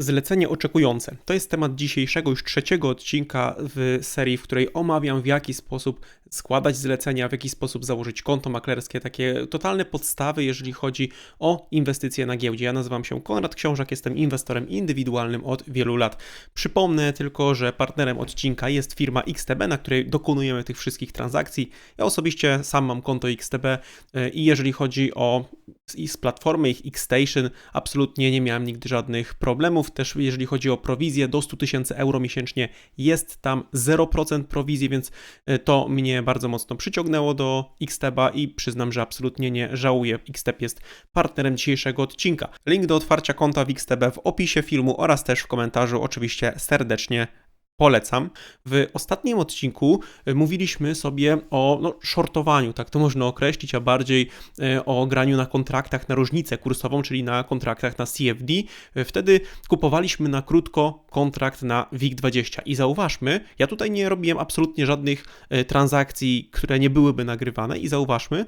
Zlecenie oczekujące. To jest temat dzisiejszego, już trzeciego odcinka w serii, w której omawiam w jaki sposób składać zlecenia, w jaki sposób założyć konto maklerskie, takie totalne podstawy, jeżeli chodzi o inwestycje na giełdzie. Ja nazywam się Konrad Książak, jestem inwestorem indywidualnym od wielu lat. Przypomnę tylko, że partnerem odcinka jest firma XTB, na której dokonujemy tych wszystkich transakcji. Ja osobiście sam mam konto XTB e, i jeżeli chodzi o z platformy ich Xstation, absolutnie nie miałem nigdy żadnych problemów też jeżeli chodzi o prowizję do 100 tysięcy euro miesięcznie jest tam 0% prowizji, więc e, to mnie bardzo mocno przyciągnęło do Xteba i przyznam, że absolutnie nie żałuję. Xtep jest partnerem dzisiejszego odcinka. Link do otwarcia konta w Xtb w opisie filmu oraz też w komentarzu oczywiście serdecznie polecam. W ostatnim odcinku e, mówiliśmy sobie o no, shortowaniu, tak to można określić, a bardziej e, o graniu na kontraktach na różnicę kursową, czyli na kontraktach na CFD. E, wtedy kupowaliśmy na krótko kontrakt na WIG20 i zauważmy, ja tutaj nie robiłem absolutnie żadnych transakcji, które nie byłyby nagrywane i zauważmy,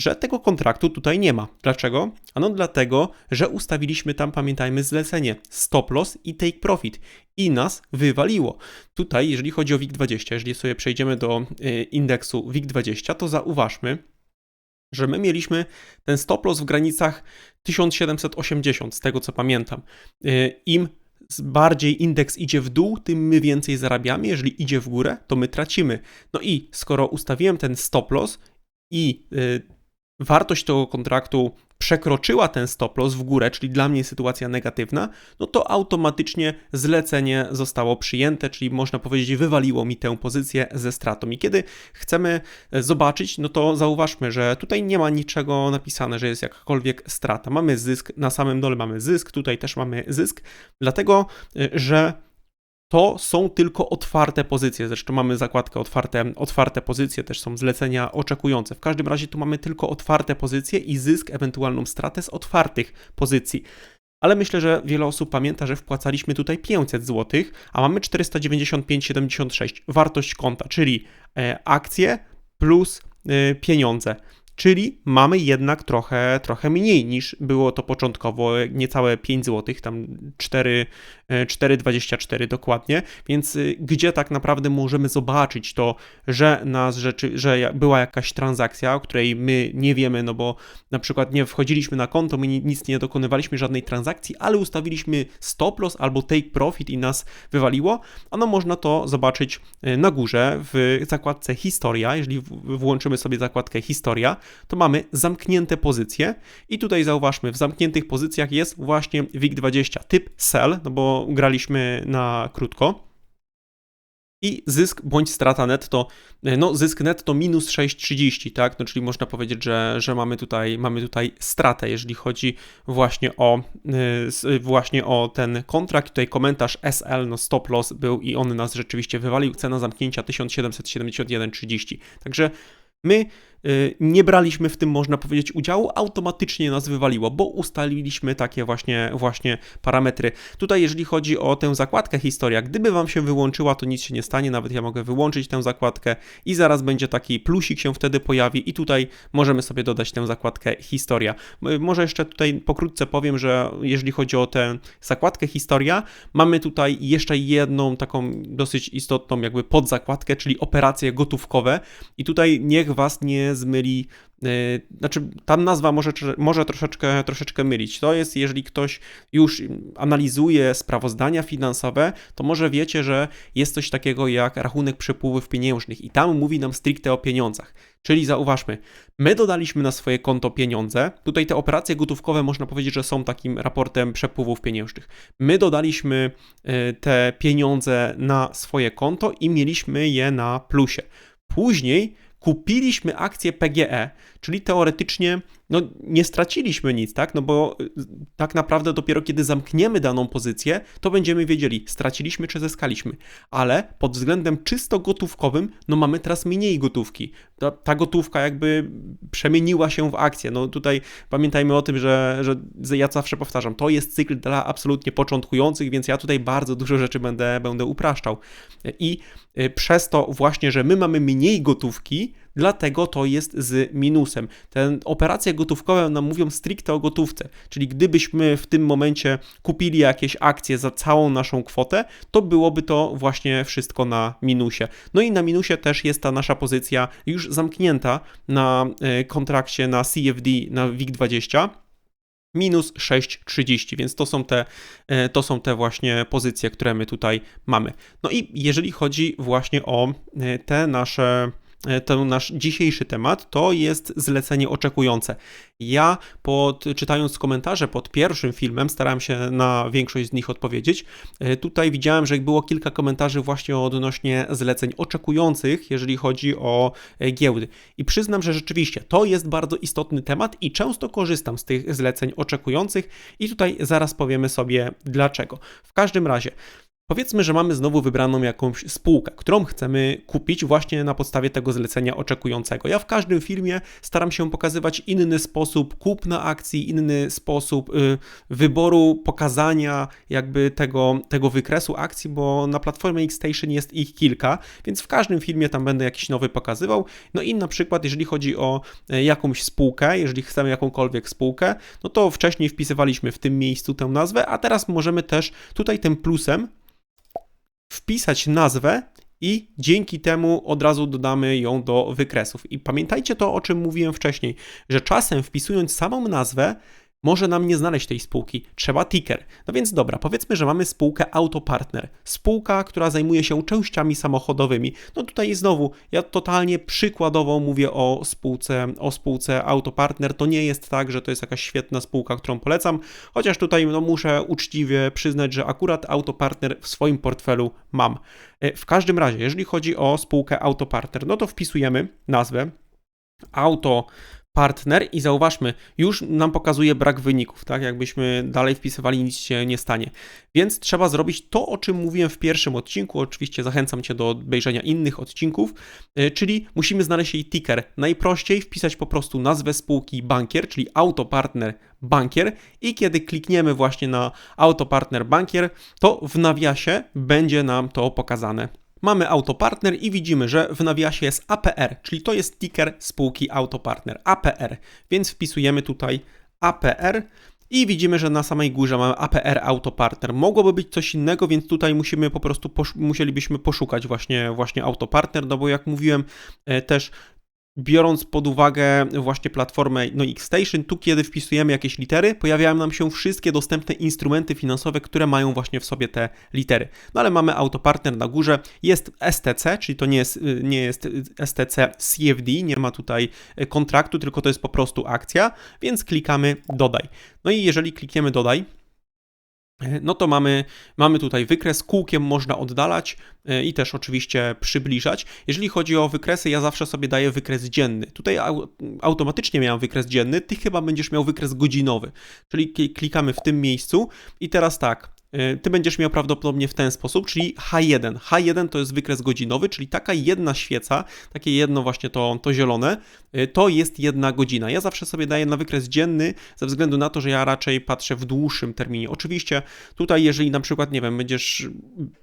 że tego kontraktu tutaj nie ma. Dlaczego? Ano dlatego, że ustawiliśmy tam, pamiętajmy, zlecenie stop loss i take profit i nas wywaliło. Tutaj, jeżeli chodzi o WIG20, jeżeli sobie przejdziemy do y, indeksu WIG20, to zauważmy, że my mieliśmy ten stop loss w granicach 1780, z tego co pamiętam. Y, Im bardziej indeks idzie w dół, tym my więcej zarabiamy. Jeżeli idzie w górę, to my tracimy. No i skoro ustawiłem ten stop loss i y, wartość tego kontraktu przekroczyła ten stop loss w górę, czyli dla mnie sytuacja negatywna, no to automatycznie zlecenie zostało przyjęte, czyli można powiedzieć, wywaliło mi tę pozycję ze stratą. I kiedy chcemy e, zobaczyć, no to zauważmy, że tutaj nie ma niczego napisane, że jest jakakolwiek strata. Mamy zysk, na samym dole mamy zysk, tutaj też mamy zysk, dlatego e, że to są tylko otwarte pozycje. Zresztą mamy zakładkę otwarte, otwarte pozycje, też są zlecenia oczekujące. W każdym razie tu mamy tylko otwarte pozycje i zysk, ewentualną stratę z otwartych pozycji. Ale myślę, że wiele osób pamięta, że wpłacaliśmy tutaj 500 zł, a mamy 495,76 wartość konta, czyli e, akcje plus e, pieniądze czyli mamy jednak trochę, trochę mniej niż było to początkowo, niecałe 5 zł, tam 4,24 dokładnie, więc y, gdzie tak naprawdę możemy zobaczyć to, że nas rzeczy, że była jakaś transakcja, o której my nie wiemy, no bo na przykład nie wchodziliśmy na konto, my nic nie dokonywaliśmy żadnej transakcji, ale ustawiliśmy stop loss albo take profit i nas wywaliło, no można to zobaczyć y, na górze w zakładce historia, jeżeli włączymy sobie zakładkę historia, to mamy zamknięte pozycje i tutaj zauważmy, w zamkniętych pozycjach jest właśnie WIG20 typ sell, no bo graliśmy na krótko. I zysk bądź strata netto, no zysk netto minus 6,30, tak? No czyli można powiedzieć, że, że mamy, tutaj, mamy tutaj stratę, jeżeli chodzi właśnie o, y, właśnie o ten kontrakt. Tutaj komentarz SL, no stop loss był i on nas rzeczywiście wywalił. Cena zamknięcia 1771,30. Także my nie braliśmy w tym, można powiedzieć, udziału, automatycznie nas wywaliło, bo ustaliliśmy takie właśnie, właśnie parametry. Tutaj, jeżeli chodzi o tę zakładkę historia, gdyby Wam się wyłączyła, to nic się nie stanie, nawet ja mogę wyłączyć tę zakładkę i zaraz będzie taki plusik się wtedy pojawi i tutaj możemy sobie dodać tę zakładkę historia. Y, może jeszcze tutaj pokrótce powiem, że jeżeli chodzi o tę zakładkę historia, mamy tutaj jeszcze jedną taką dosyć istotną jakby podzakładkę, czyli operacje gotówkowe i tutaj niech Was nie zmyli, yy, znaczy tam nazwa może, może troszeczkę, troszeczkę mylić. To jest, jeżeli ktoś już analizuje sprawozdania finansowe, to może wiecie, że jest coś takiego jak rachunek przepływów pieniężnych i tam mówi nam stricte o pieniądzach. Czyli zauważmy, my dodaliśmy na swoje konto pieniądze. Tutaj te operacje gotówkowe można powiedzieć, że są takim raportem przepływów pieniężnych. My dodaliśmy y, te pieniądze na swoje konto i mieliśmy je na plusie. Później kupiliśmy akcję PGE, czyli teoretycznie no, nie straciliśmy nic, tak? No bo y, tak naprawdę dopiero kiedy zamkniemy daną pozycję, to będziemy wiedzieli, straciliśmy czy zyskaliśmy. Ale pod względem czysto gotówkowym, no mamy teraz mniej gotówki. Ta, ta gotówka jakby przemieniła się w akcję. No tutaj pamiętajmy o tym, że, że ja zawsze powtarzam, to jest cykl dla absolutnie początkujących, więc ja tutaj bardzo dużo rzeczy będę, będę upraszczał. I y, przez to właśnie, że my mamy mniej gotówki, dlatego to jest z minusem. Te operacje gotówkowe nam mówią stricte o gotówce, czyli gdybyśmy w tym momencie kupili jakieś akcje za całą naszą kwotę, to byłoby to właśnie wszystko na minusie. No i na minusie też jest ta nasza pozycja już zamknięta na e, kontrakcie na CFD na WIG20 minus 6,30, więc to są, te, e, to są te właśnie pozycje, które my tutaj mamy. No i jeżeli chodzi właśnie o e, te nasze ten nasz dzisiejszy temat to jest zlecenie oczekujące. Ja pod, czytając komentarze pod pierwszym filmem starałem się na większość z nich odpowiedzieć. E, tutaj widziałem, że było kilka komentarzy właśnie odnośnie zleceń oczekujących, jeżeli chodzi o e, giełdy. I przyznam, że rzeczywiście to jest bardzo istotny temat i często korzystam z tych zleceń oczekujących i tutaj zaraz powiemy sobie dlaczego. W każdym razie Powiedzmy, że mamy znowu wybraną jakąś spółkę, którą chcemy kupić właśnie na podstawie tego zlecenia oczekującego. Ja w każdym filmie staram się pokazywać inny sposób kupna akcji, inny sposób y, wyboru, pokazania jakby tego, tego wykresu akcji, bo na platformie Xstation jest ich kilka, więc w każdym filmie tam będę jakiś nowy pokazywał. No i na przykład, jeżeli chodzi o y, jakąś spółkę, jeżeli chcemy jakąkolwiek spółkę, no to wcześniej wpisywaliśmy w tym miejscu tę nazwę, a teraz możemy też tutaj tym plusem wpisać nazwę i dzięki temu od razu dodamy ją do wykresów. I pamiętajcie to, o czym mówiłem wcześniej, że czasem wpisując samą nazwę, może nam nie znaleźć tej spółki, trzeba ticker. No więc dobra, powiedzmy, że mamy spółkę Autopartner, spółka, która zajmuje się częściami samochodowymi. No tutaj znowu, ja totalnie przykładowo mówię o spółce, o spółce Autopartner. To nie jest tak, że to jest jakaś świetna spółka, którą polecam, chociaż tutaj no, muszę uczciwie przyznać, że akurat Autopartner w swoim portfelu mam. E, w każdym razie, jeżeli chodzi o spółkę Autopartner, no to wpisujemy nazwę Auto partner i zauważmy, już nam pokazuje brak wyników, tak? Jakbyśmy dalej wpisywali, nic się nie stanie. Więc trzeba zrobić to, o czym mówiłem w pierwszym odcinku. Oczywiście zachęcam Cię do obejrzenia innych odcinków, e, czyli musimy znaleźć jej ticker. Najprościej wpisać po prostu nazwę spółki bankier, czyli autopartner bankier i kiedy klikniemy właśnie na autopartner bankier, to w nawiasie będzie nam to pokazane. Mamy Autopartner i widzimy, że w nawiasie jest APR, czyli to jest ticker spółki Autopartner, APR. Więc wpisujemy tutaj APR i widzimy, że na samej górze mamy APR Autopartner. Mogłoby być coś innego, więc tutaj musimy po prostu musielibyśmy poszukać właśnie, właśnie Autopartner, no bo jak mówiłem, e, też biorąc pod uwagę właśnie platformę no Xstation, tu kiedy wpisujemy jakieś litery, pojawiają nam się wszystkie dostępne instrumenty finansowe, które mają właśnie w sobie te litery. No ale mamy autopartner na górze, jest STC, czyli to nie jest, nie jest STC CFD, nie ma tutaj kontraktu, tylko to jest po prostu akcja, więc klikamy dodaj. No i jeżeli klikniemy dodaj, no to mamy, mamy tutaj wykres, kółkiem można oddalać e, i też oczywiście przybliżać. Jeżeli chodzi o wykresy, ja zawsze sobie daję wykres dzienny. Tutaj automatycznie miałem wykres dzienny, ty chyba będziesz miał wykres godzinowy. Czyli klikamy w tym miejscu i teraz tak, ty będziesz miał prawdopodobnie w ten sposób, czyli H1. H1 to jest wykres godzinowy, czyli taka jedna świeca, takie jedno właśnie to, to zielone, e, to jest jedna godzina. Ja zawsze sobie daję na wykres dzienny, ze względu na to, że ja raczej patrzę w dłuższym terminie. Oczywiście tutaj, jeżeli na przykład, nie wiem, będziesz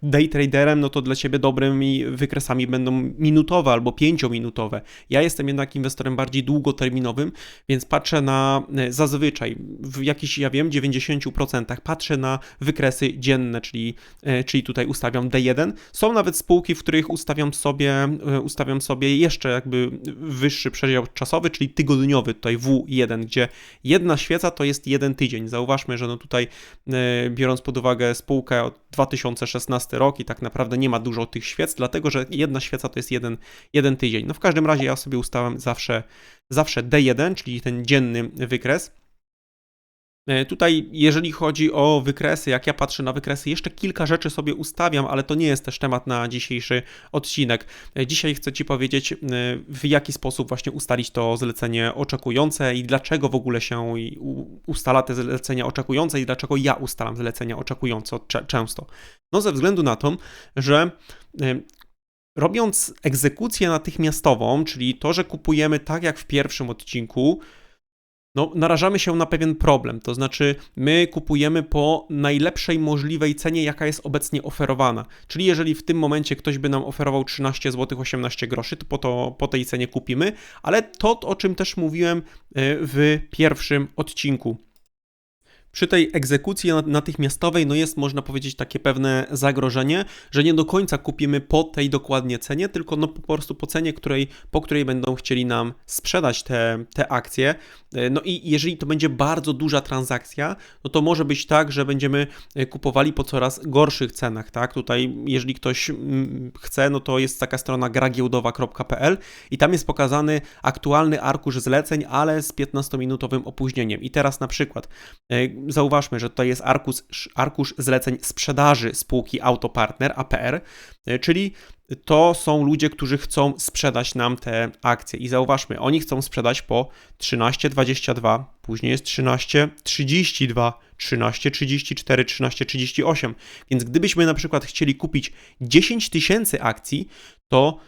day traderem, no to dla ciebie dobrymi wykresami będą minutowe albo pięciominutowe. Ja jestem jednak inwestorem bardziej długoterminowym, więc patrzę na e, zazwyczaj w jakichś, ja wiem, 90% patrzę na wykres okresy dzienne, czyli, e, czyli tutaj ustawiam D1. Są nawet spółki, w których ustawiam sobie, e, ustawiam sobie jeszcze jakby wyższy przedział czasowy, czyli tygodniowy, tutaj W1, gdzie jedna świeca to jest jeden tydzień. Zauważmy, że no tutaj e, biorąc pod uwagę spółkę od 2016 rok i tak naprawdę nie ma dużo tych świec, dlatego że jedna świeca to jest jeden, jeden tydzień. No w każdym razie ja sobie ustawiam zawsze, zawsze D1, czyli ten dzienny wykres. E, tutaj, jeżeli chodzi o wykresy, jak ja patrzę na wykresy, jeszcze kilka rzeczy sobie ustawiam, ale to nie jest też temat na dzisiejszy odcinek. E, dzisiaj chcę Ci powiedzieć, e, w jaki sposób właśnie ustalić to zlecenie oczekujące i dlaczego w ogóle się ustala te zlecenia oczekujące i dlaczego ja ustalam zlecenia oczekujące często. No, ze względu na to, że robiąc egzekucję natychmiastową, czyli to, że kupujemy tak jak w pierwszym odcinku, no, narażamy się na pewien problem. To znaczy, my kupujemy po najlepszej możliwej cenie, jaka jest obecnie oferowana. Czyli jeżeli w tym momencie ktoś by nam oferował 13 zł 18 groszy, to po, to po tej cenie kupimy, ale to, o czym też mówiłem e, w pierwszym odcinku. Przy tej egzekucji natychmiastowej no jest, można powiedzieć, takie pewne zagrożenie, że nie do końca kupimy po tej dokładnie cenie, tylko no po prostu po cenie, której, po której będą chcieli nam sprzedać te, te akcje. E, no i jeżeli to będzie bardzo duża transakcja, no to może być tak, że będziemy e, kupowali po coraz gorszych cenach, tak? Tutaj, jeżeli ktoś chce, no to jest taka strona gragiełdowa.pl i tam jest pokazany aktualny arkusz zleceń, ale z 15-minutowym opóźnieniem. I teraz na przykład e, zauważmy, że to jest arkusz, arkusz zleceń sprzedaży spółki Autopartner APR, e, czyli to są ludzie, którzy chcą sprzedać nam te akcje. I zauważmy, oni chcą sprzedać po 13,22, później jest 13,32, 13,34, 13,38. Więc gdybyśmy na przykład chcieli kupić 10 tysięcy akcji, to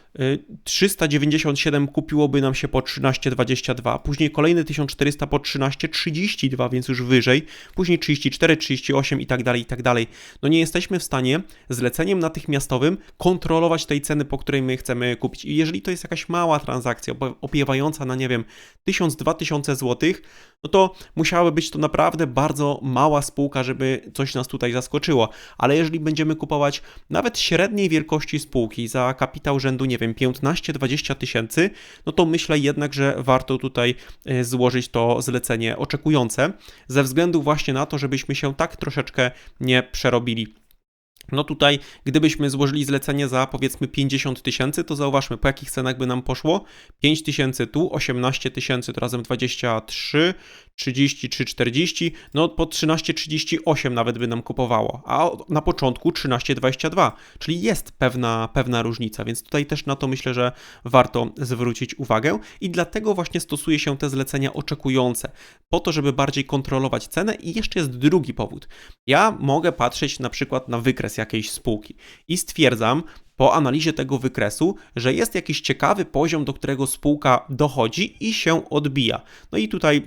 397 y, kupiłoby nam się po 13,22, później kolejny 1400 po 13,32, więc już wyżej, później 34, 38 i tak dalej, i tak dalej. No nie jesteśmy w stanie zleceniem natychmiastowym kontrolować tej ceny, po której my chcemy kupić. I jeżeli to jest jakaś mała transakcja, opiewająca na, nie wiem, 1000-2000 zł, no to musiałaby być to naprawdę bardzo mała spółka, żeby coś nas tutaj zaskoczyło. Ale jeżeli będziemy kupować nawet średniej wielkości spółki za kapitał rzędu, nie wiem, 15-20 tysięcy, no to myślę jednak, że warto tutaj e, złożyć to zlecenie oczekujące, ze względu właśnie na to, żebyśmy się tak troszeczkę nie przerobili. No tutaj, gdybyśmy złożyli zlecenie za powiedzmy 50 tysięcy, to zauważmy, po jakich cenach by nam poszło. 5 tysięcy tu, 18 tysięcy to razem 23, 33, 40, no po 13,38 nawet by nam kupowało, a na początku 13,22, czyli jest pewna, pewna różnica, więc tutaj też na to myślę, że warto zwrócić uwagę i dlatego właśnie stosuje się te zlecenia oczekujące, po to, żeby bardziej kontrolować cenę i jeszcze jest drugi powód. Ja mogę patrzeć na przykład na wykres jakiejś spółki i stwierdzam, po analizie tego wykresu, że jest jakiś ciekawy poziom, do którego spółka dochodzi i się odbija. No i tutaj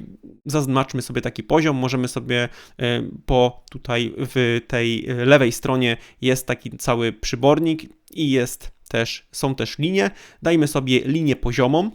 zaznaczmy sobie taki poziom, możemy sobie e, po tutaj w tej lewej stronie jest taki cały przybornik i jest też, są też linie. Dajmy sobie linię poziomą.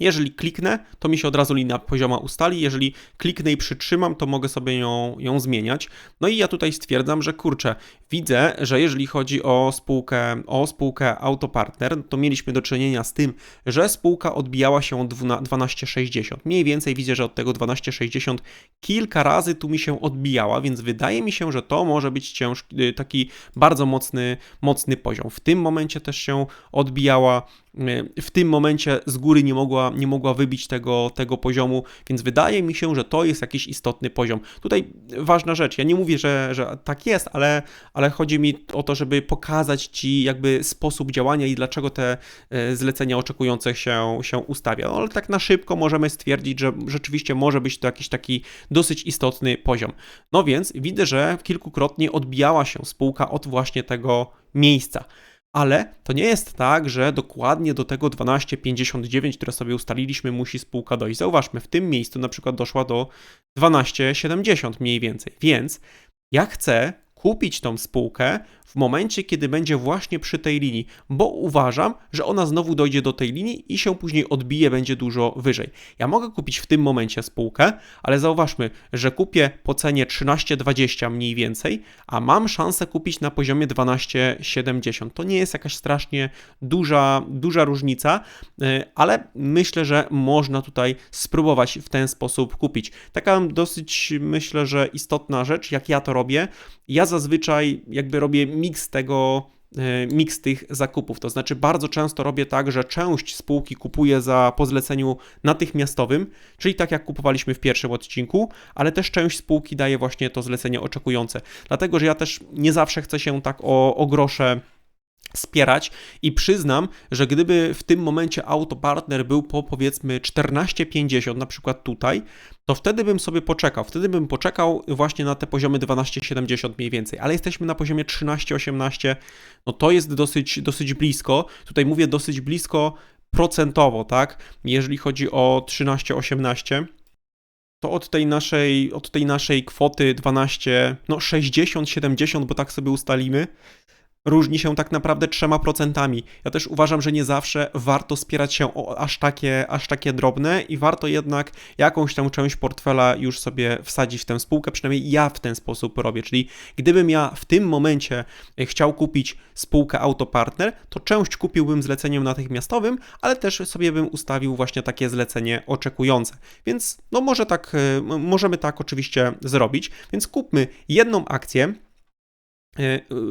Jeżeli kliknę, to mi się od razu linia pozioma ustali. Jeżeli kliknę i przytrzymam, to mogę sobie ją, ją zmieniać. No i ja tutaj stwierdzam, że kurczę, widzę, że jeżeli chodzi o spółkę, o spółkę Autopartner, to mieliśmy do czynienia z tym, że spółka odbijała się od 12,60. Mniej więcej widzę, że od tego 12,60 kilka razy tu mi się odbijała, więc wydaje mi się, że to może być ciężki, taki bardzo mocny, mocny poziom. W tym momencie też się odbijała w tym momencie z góry nie mogła, nie mogła wybić tego, tego poziomu, więc wydaje mi się, że to jest jakiś istotny poziom. Tutaj ważna rzecz, ja nie mówię, że, że tak jest, ale, ale chodzi mi o to, żeby pokazać Ci jakby sposób działania i dlaczego te e, zlecenia oczekujące się, się ustawia. No, ale tak na szybko możemy stwierdzić, że rzeczywiście może być to jakiś taki dosyć istotny poziom. No więc widzę, że kilkukrotnie odbijała się spółka od właśnie tego miejsca. Ale to nie jest tak, że dokładnie do tego 12,59, które sobie ustaliliśmy, musi spółka dojść. Zauważmy, w tym miejscu na przykład doszła do 12,70 mniej więcej. Więc ja chcę kupić tą spółkę w momencie, kiedy będzie właśnie przy tej linii, bo uważam, że ona znowu dojdzie do tej linii i się później odbije, będzie dużo wyżej. Ja mogę kupić w tym momencie spółkę, ale zauważmy, że kupię po cenie 13,20 mniej więcej, a mam szansę kupić na poziomie 12,70. To nie jest jakaś strasznie duża, duża różnica, e, ale myślę, że można tutaj spróbować w ten sposób kupić. Taka dosyć, myślę, że istotna rzecz, jak ja to robię. Ja zazwyczaj jakby robię miks tego, e, miks tych zakupów. To znaczy, bardzo często robię tak, że część spółki kupuję za po zleceniu natychmiastowym, czyli tak jak kupowaliśmy w pierwszym odcinku, ale też część spółki daje właśnie to zlecenie oczekujące. Dlatego, że ja też nie zawsze chcę się tak o, o grosze wspierać. I przyznam, że gdyby w tym momencie autopartner był po powiedzmy 14,50 na przykład tutaj, to wtedy bym sobie poczekał, wtedy bym poczekał właśnie na te poziomy 12,70 mniej więcej, ale jesteśmy na poziomie 13,18, no to jest dosyć, dosyć blisko, tutaj mówię dosyć blisko procentowo, tak, jeżeli chodzi o 13,18, to od tej naszej, od tej naszej kwoty 12, no 60, 70, bo tak sobie ustalimy, różni się tak naprawdę trzema procentami. Ja też uważam, że nie zawsze warto spierać się o aż takie, aż takie drobne i warto jednak jakąś tam część portfela już sobie wsadzić w tę spółkę, przynajmniej ja w ten sposób robię, czyli gdybym ja w tym momencie chciał kupić spółkę Autopartner, to część kupiłbym zleceniem natychmiastowym, ale też sobie bym ustawił właśnie takie zlecenie oczekujące. Więc no może tak, y, możemy tak oczywiście zrobić, więc kupmy jedną akcję, E,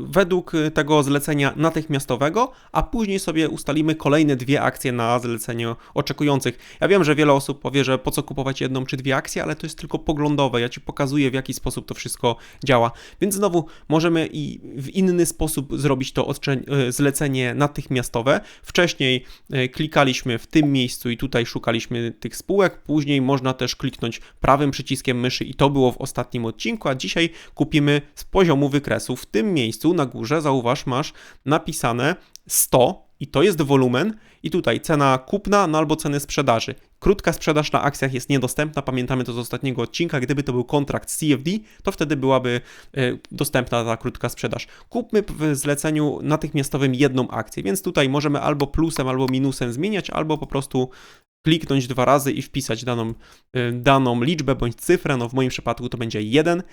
według tego zlecenia natychmiastowego, a później sobie ustalimy kolejne dwie akcje na zleceniu oczekujących. Ja wiem, że wiele osób powie, że po co kupować jedną czy dwie akcje, ale to jest tylko poglądowe. Ja Ci pokazuję, w jaki sposób to wszystko działa. Więc znowu możemy i w inny sposób zrobić to e, zlecenie natychmiastowe. Wcześniej e, klikaliśmy w tym miejscu i tutaj szukaliśmy tych spółek, później można też kliknąć prawym przyciskiem myszy i to było w ostatnim odcinku, a dzisiaj kupimy z poziomu wykresów tym miejscu na górze, zauważ, masz napisane 100 i to jest wolumen i tutaj cena kupna no albo ceny sprzedaży. Krótka sprzedaż na akcjach jest niedostępna, pamiętamy to z ostatniego odcinka, gdyby to był kontrakt CFD, to wtedy byłaby y, dostępna ta krótka sprzedaż. Kupmy w zleceniu natychmiastowym jedną akcję, więc tutaj możemy albo plusem, albo minusem zmieniać, albo po prostu kliknąć dwa razy i wpisać daną, y, daną liczbę bądź cyfrę, no w moim przypadku to będzie 1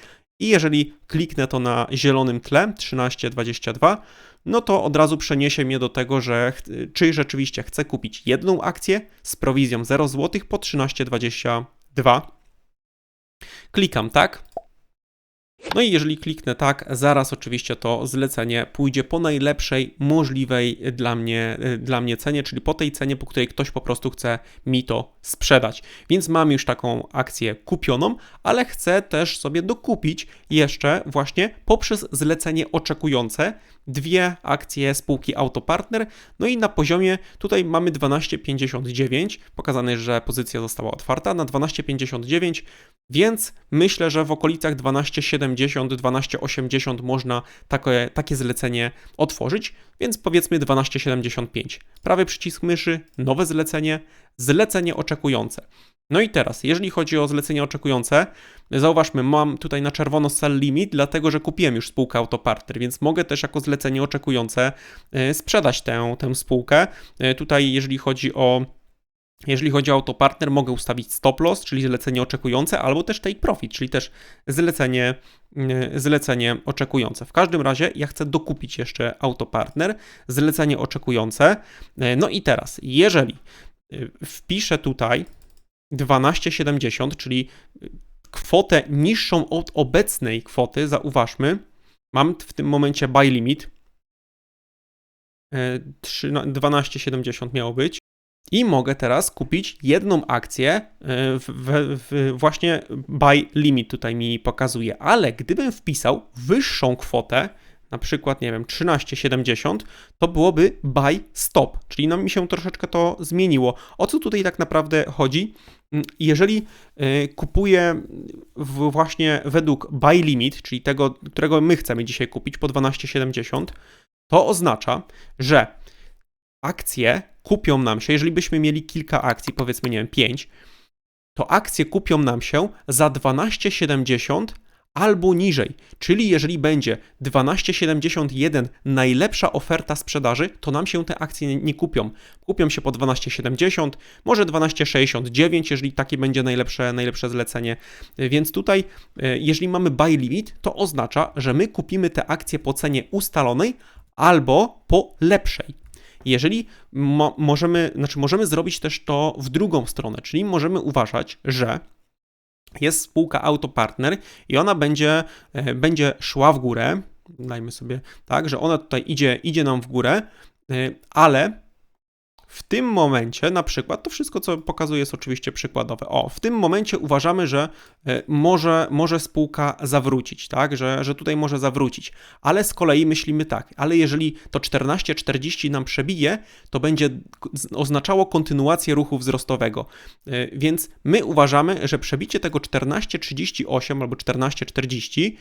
i jeżeli kliknę to na zielonym tle 1322, no to od razu przeniesie mnie do tego, że czy rzeczywiście chcę kupić jedną akcję z prowizją 0 zł po 1322. Klikam tak. No i jeżeli kliknę tak, zaraz oczywiście to zlecenie pójdzie po najlepszej możliwej dla mnie, dla mnie cenie, czyli po tej cenie, po której ktoś po prostu chce mi to sprzedać. Więc mam już taką akcję kupioną, ale chcę też sobie dokupić jeszcze właśnie poprzez zlecenie oczekujące dwie akcje spółki Autopartner. No i na poziomie tutaj mamy 12,59, pokazane, że pozycja została otwarta na 12,59, więc myślę, że w okolicach 12,70, 12,80 można takie, takie zlecenie otworzyć, więc powiedzmy 12,75. Prawy przycisk myszy, nowe zlecenie, zlecenie oczekujące. No i teraz, jeżeli chodzi o zlecenia oczekujące, zauważmy, mam tutaj na czerwono sell limit, dlatego że kupiłem już spółkę Autopartner, więc mogę też jako zlecenie oczekujące e, sprzedać tę, tę spółkę. E, tutaj, jeżeli chodzi o jeżeli chodzi o autopartner, mogę ustawić stop loss, czyli zlecenie oczekujące, albo też take profit, czyli też zlecenie, e, zlecenie oczekujące. W każdym razie ja chcę dokupić jeszcze autopartner, zlecenie oczekujące. No i teraz, jeżeli wpiszę tutaj 12,70, czyli kwotę niższą od obecnej kwoty, zauważmy, mam w tym momencie buy limit, 12,70 e, miało być. I mogę teraz kupić jedną akcję, e, w, w, w właśnie buy limit tutaj mi pokazuje, ale gdybym wpisał wyższą kwotę, na przykład, nie wiem, 13,70, to byłoby buy stop, czyli nam mi się troszeczkę to zmieniło. O co tutaj tak naprawdę chodzi? Mm, jeżeli y, kupuję właśnie według buy limit, czyli tego, którego my chcemy dzisiaj kupić po 12,70, to oznacza, że akcje kupią nam się, jeżeli byśmy mieli kilka akcji, powiedzmy, nie wiem, 5, to akcje kupią nam się za 12,70 albo niżej. Czyli jeżeli będzie 12,71 najlepsza oferta sprzedaży, to nam się te akcje nie kupią. Kupią się po 12,70, może 12,69, jeżeli takie będzie najlepsze, najlepsze zlecenie. Więc tutaj, e, jeżeli mamy buy limit, to oznacza, że my kupimy te akcje po cenie ustalonej albo po lepszej. Jeżeli mo możemy, znaczy możemy zrobić też to w drugą stronę, czyli możemy uważać, że jest spółka Autopartner i ona będzie, e, będzie szła w górę. Dajmy sobie tak, że ona tutaj idzie, idzie nam w górę, e, ale w tym momencie, na przykład, to wszystko, co pokazuję, jest oczywiście przykładowe. O, w tym momencie uważamy, że e, może, może spółka zawrócić, tak, że, że tutaj może zawrócić, ale z kolei myślimy tak, ale jeżeli to 14,40 nam przebije, to będzie oznaczało kontynuację ruchu wzrostowego. E, więc my uważamy, że przebicie tego 14,38 albo 14,40 y,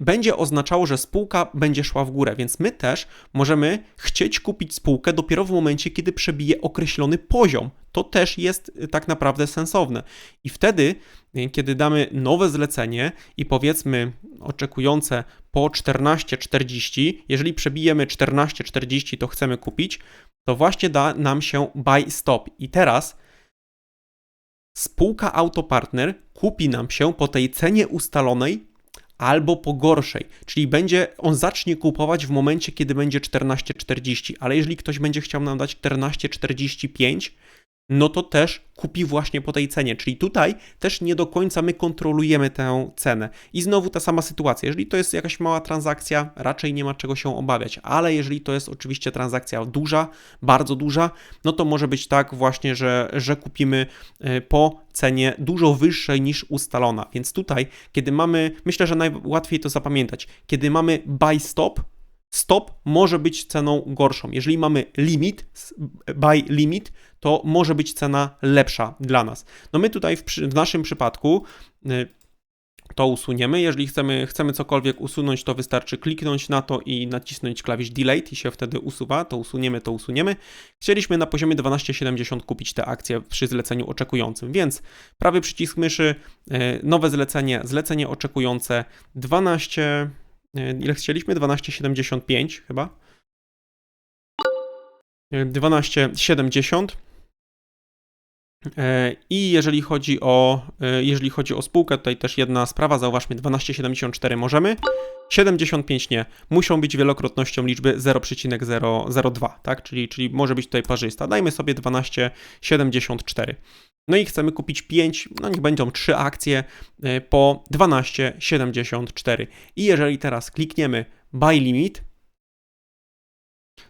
będzie oznaczało, że spółka będzie szła w górę, więc my też możemy chcieć kupić spółkę dopiero w momencie, kiedy przebije określony poziom. To też jest y, tak naprawdę sensowne. I wtedy, y, kiedy damy nowe zlecenie i powiedzmy oczekujące po 14.40, jeżeli przebijemy 14.40, to chcemy kupić, to właśnie da nam się buy stop. I teraz spółka Autopartner kupi nam się po tej cenie ustalonej albo po gorszej, czyli będzie on zacznie kupować w momencie, kiedy będzie 14,40, ale jeżeli ktoś będzie chciał nam dać 14,45, no to też kupi właśnie po tej cenie. Czyli tutaj też nie do końca my kontrolujemy tę cenę. I znowu ta sama sytuacja. Jeżeli to jest jakaś mała transakcja, raczej nie ma czego się obawiać, ale jeżeli to jest oczywiście transakcja duża, bardzo duża, no to może być tak właśnie, że, że kupimy e, po cenie dużo wyższej niż ustalona. Więc tutaj, kiedy mamy, myślę, że najłatwiej to zapamiętać, kiedy mamy buy stop, stop może być ceną gorszą. Jeżeli mamy limit, buy limit, to może być cena lepsza dla nas. No my tutaj w, w naszym przypadku y, to usuniemy. Jeżeli chcemy, chcemy cokolwiek usunąć, to wystarczy kliknąć na to i nacisnąć klawisz Delete i się wtedy usuwa. To usuniemy, to usuniemy. Chcieliśmy na poziomie 12,70 kupić te akcje przy zleceniu oczekującym, więc prawy przycisk myszy, y, nowe zlecenie, zlecenie oczekujące 12, y, ile chcieliśmy? 12,75 chyba. 12,70 E, I jeżeli chodzi o, e, jeżeli chodzi o spółkę, tutaj też jedna sprawa, zauważmy 12,74 możemy, 75 nie. Muszą być wielokrotnością liczby 0,002, tak? Czyli, czyli może być tutaj parzysta. Dajmy sobie 12,74. No i chcemy kupić 5, no niech będą 3 akcje e, po 12,74. I jeżeli teraz klikniemy buy limit,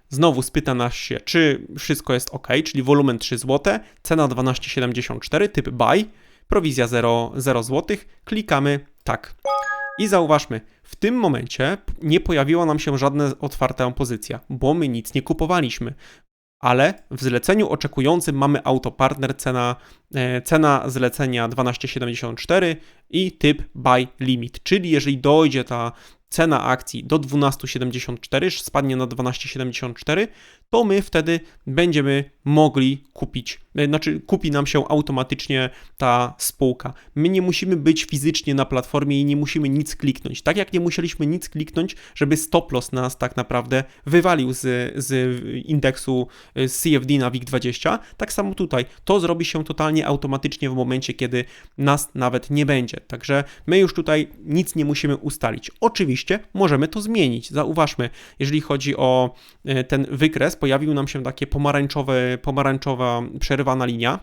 Znowu spyta nas się, czy wszystko jest ok, czyli wolumen 3 zł, cena 12,74, typ buy, prowizja 0, 0 zł, klikamy tak. I zauważmy, w tym momencie nie pojawiła nam się żadna otwarta pozycja, bo my nic nie kupowaliśmy. Ale w zleceniu oczekującym mamy autopartner, cena, e, cena zlecenia 12,74 i typ buy limit, czyli jeżeli dojdzie ta cena akcji do 12,74, spadnie na 12,74, to my wtedy będziemy mogli kupić, znaczy kupi nam się automatycznie ta spółka. My nie musimy być fizycznie na platformie i nie musimy nic kliknąć. Tak jak nie musieliśmy nic kliknąć, żeby stop loss nas tak naprawdę wywalił z, z indeksu e, CFD na WIG20, tak samo tutaj. To zrobi się totalnie automatycznie w momencie, kiedy nas nawet nie będzie. Także my już tutaj nic nie musimy ustalić. Oczywiście możemy to zmienić. Zauważmy, jeżeli chodzi o e, ten wykres, pojawił nam się takie pomarańczowe, pomarańczowa przerywana linia.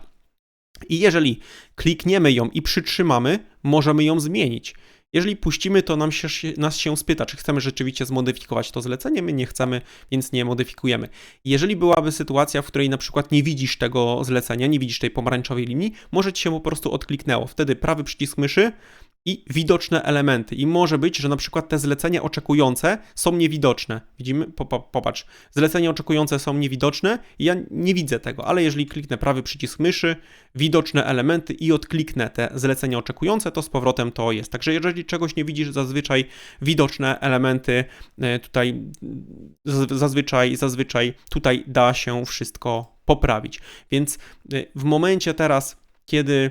I jeżeli klikniemy ją i przytrzymamy, możemy ją zmienić. Jeżeli puścimy, to nam się, nas się spyta, czy chcemy rzeczywiście zmodyfikować to zlecenie. My nie chcemy, więc nie modyfikujemy. Jeżeli byłaby sytuacja, w której na przykład nie widzisz tego zlecenia, nie widzisz tej pomarańczowej linii, może ci się po prostu odkliknęło. Wtedy prawy przycisk myszy, i widoczne elementy. I może być, że na przykład te zlecenia oczekujące są niewidoczne. Widzimy? Popatrz. Zlecenia oczekujące są niewidoczne i ja nie widzę tego, ale jeżeli kliknę prawy przycisk myszy, widoczne elementy i odkliknę te zlecenia oczekujące, to z powrotem to jest. Także jeżeli czegoś nie widzisz, zazwyczaj widoczne elementy e, tutaj zazwyczaj, zazwyczaj tutaj da się wszystko poprawić. Więc e, w momencie teraz, kiedy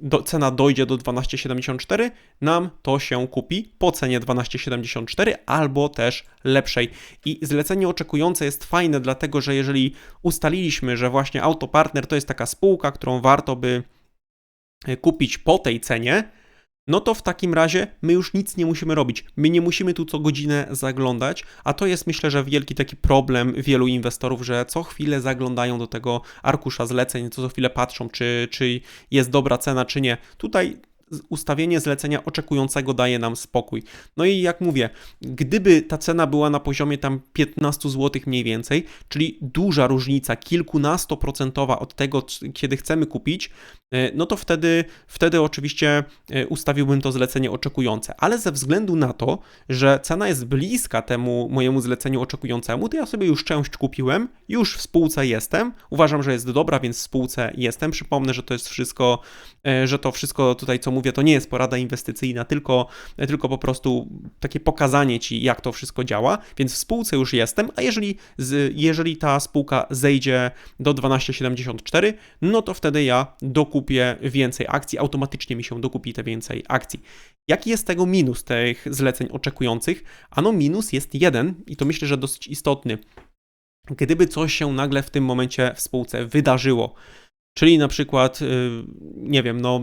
do, cena dojdzie do 12,74, nam to się kupi po cenie 12,74 albo też lepszej. I zlecenie oczekujące jest fajne, dlatego że jeżeli ustaliliśmy, że właśnie Autopartner to jest taka spółka, którą warto by e, kupić po tej cenie, no to w takim razie my już nic nie musimy robić. My nie musimy tu co godzinę zaglądać, a to jest myślę, że wielki taki problem wielu inwestorów, że co chwilę zaglądają do tego arkusza zleceń, co chwilę patrzą, czy, czy jest dobra cena, czy nie. Tutaj ustawienie zlecenia oczekującego daje nam spokój. No i jak mówię, gdyby ta cena była na poziomie tam 15 zł mniej więcej, czyli duża różnica, kilkunastoprocentowa od tego, kiedy chcemy kupić, e, no to wtedy, wtedy oczywiście e, ustawiłbym to zlecenie oczekujące. Ale ze względu na to, że cena jest bliska temu mojemu zleceniu oczekującemu, to ja sobie już część kupiłem, już w spółce jestem. Uważam, że jest dobra, więc w spółce jestem. Przypomnę, że to jest wszystko, e, że to wszystko tutaj, co mówię, to nie jest porada inwestycyjna, tylko, tylko po prostu takie pokazanie ci, jak to wszystko działa, więc w spółce już jestem, a jeżeli, z, jeżeli ta spółka zejdzie do 12,74, no to wtedy ja dokupię więcej akcji, automatycznie mi się dokupi te więcej akcji. Jaki jest tego minus tych zleceń oczekujących? Ano minus jest jeden i to myślę, że dosyć istotny. Gdyby coś się nagle w tym momencie w spółce wydarzyło, czyli na przykład, y, nie wiem, no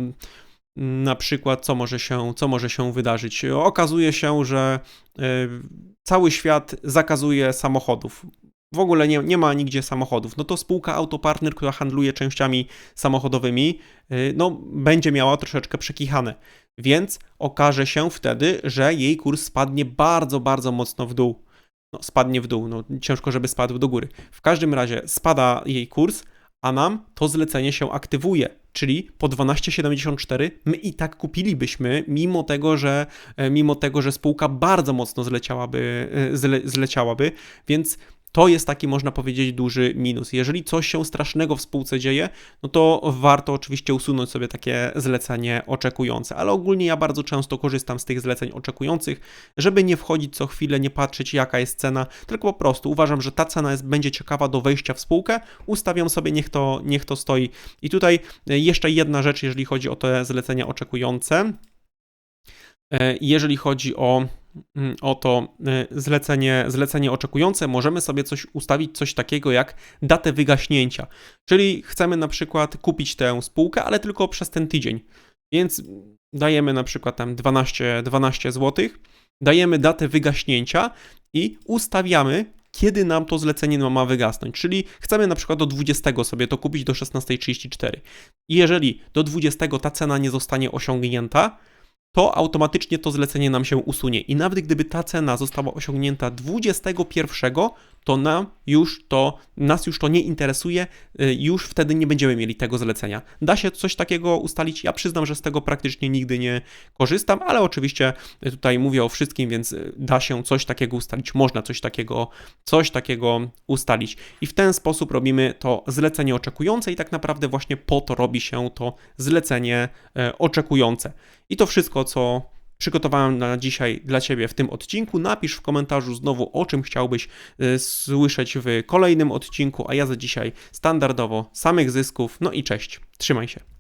na przykład co może się, co może się wydarzyć? Okazuje się, że y, cały świat zakazuje samochodów. W ogóle nie, nie ma nigdzie samochodów. No to spółka Autopartner, która handluje częściami samochodowymi, y, no będzie miała troszeczkę przekichane. Więc okaże się wtedy, że jej kurs spadnie bardzo, bardzo mocno w dół. No, spadnie w dół, no ciężko, żeby spadł do góry. W każdym razie spada jej kurs, a nam to zlecenie się aktywuje. Czyli po 12,74 my i tak kupilibyśmy, mimo tego, że, e, mimo tego, że spółka bardzo mocno zleciałaby, e, zle, zleciałaby, więc to jest taki, można powiedzieć, duży minus. Jeżeli coś się strasznego w spółce dzieje, no to warto oczywiście usunąć sobie takie zlecenie oczekujące, ale ogólnie ja bardzo często korzystam z tych zleceń oczekujących, żeby nie wchodzić co chwilę, nie patrzeć jaka jest cena, tylko po prostu uważam, że ta cena jest, będzie ciekawa do wejścia w spółkę, ustawiam sobie, niech to, niech to stoi. I tutaj jeszcze jedna rzecz, jeżeli chodzi o te zlecenia oczekujące. E, jeżeli chodzi o, mm, o to e, zlecenie, zlecenie oczekujące, możemy sobie coś ustawić, coś takiego jak datę wygaśnięcia. Czyli chcemy na przykład kupić tę spółkę, ale tylko przez ten tydzień. Więc dajemy na przykład tam 12, 12 zł, dajemy datę wygaśnięcia i ustawiamy, kiedy nam to zlecenie ma wygasnąć. Czyli chcemy na przykład do 20 sobie to kupić do 16.34. I jeżeli do 20 ta cena nie zostanie osiągnięta, to automatycznie to zlecenie nam się usunie. I nawet gdyby ta cena została osiągnięta 21, to nam już to, nas już to nie interesuje, y, już wtedy nie będziemy mieli tego zlecenia. Da się coś takiego ustalić? Ja przyznam, że z tego praktycznie nigdy nie korzystam, ale oczywiście tutaj mówię o wszystkim, więc y, da się coś takiego ustalić, można coś takiego, coś takiego ustalić. I w ten sposób robimy to zlecenie oczekujące i tak naprawdę właśnie po to robi się to zlecenie oczekujące. I to wszystko, co przygotowałem na dzisiaj dla Ciebie w tym odcinku. Napisz w komentarzu znowu, o czym chciałbyś y, słyszeć w kolejnym odcinku, a ja za dzisiaj standardowo samych zysków. No i cześć, trzymaj się.